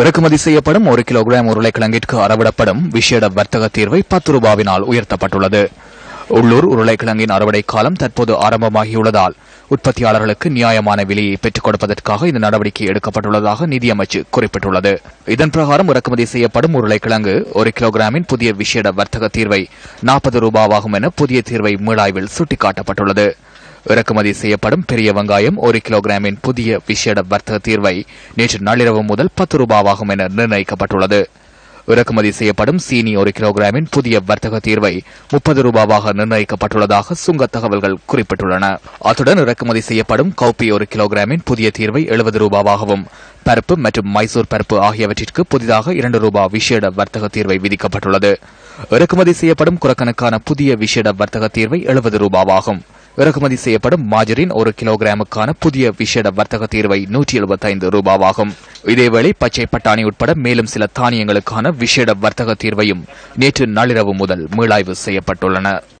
இறக்குமதி செய்யப்படும் ஒரு கிலோகிராம் உருளைக்கிழங்கிற்கு அறவிடப்படும் விசேட வர்த்தக தீர்வை பத்து ரூபாவினால் உயர்த்தப்பட்டுள்ளது. உள்ளூர் உருளைக்கிழங்கின் அறுவடை காலம் தற்போது ஆரம்பமாகியுள்ளதால் உற்பத்தியாளர்களுக்கு நியாயமான விலையை பெற்றுக் கொடுப்பதற்காக இந்த நடவடிக்கை எடுக்கப்பட்டுள்ளதாக நிதியமைச்சு குறிப்பிட்டுள்ளது. இதன் பிரகாரம் இறக்குமதி செய்யப்படும் உருளைக்கிழங்கு ஒரு கிலோகிராமின் புதிய விசேட வர்த்தக தீர்வை நாற்பது ரூபாவாகும் என புதிய தீர்வை மீளாய்வில் சுட்டிக்காட்டப்பட்டுள்ளது. இறக்குமதி செய்யப்படும் பெரிய வெங்காயம் ஒரு கிலோகிராமின் புதிய விசேட வர்த்தக தீர்வை நேற்று நள்ளிரவு முதல் பத்து ரூபாவாகும் என நிர்ணயிக்கப்பட்டுள்ளது. இறக்குமதி செய்யப்படும் சீனி ஒரு கிலோகிராமின் புதிய வர்த்தக தீர்வை முப்பது ரூபாவாக நிர்ணயிக்கப்பட்டுள்ளதாக சுங்க தகவல்கள் குறிப்பிட்டுள்ளன. அத்துடன் இறக்குமதி செய்யப்படும் கௌப்பி ஒரு கிலோகிராமின் புதிய தீர்வை எழுபது ரூபாவாகவும் பருப்பு மற்றும் மைசூர் பருப்பு ஆகியவற்றிற்கு புதிதாக இரண்டு ரூபாய் விசேட வர்த்தக தீர்வை விதிக்கப்பட்டுள்ளது. இறக்குமதி செய்யப்படும் குரக்கனுக்கான புதிய விசேட வர்த்தக தீர்வை எழுபது ரூபாவாகும். இறக்குமதி செய்யப்படும் மாஜரின் ஒரு கிலோகிராமுக்கான புதிய விஷேட வர்த்தக தீர்வை நூற்றி எழுபத்தைந்து ரூபாவாகும். இதேவேளை பச்சை பட்டாணி உட்பட மேலும் சில தானியங்களுக்கான விஷேட வர்த்தக தீர்வையும் நேற்று நள்ளிரவு முதல் மீளாய்வு செய்யப்பட்டுள்ளன.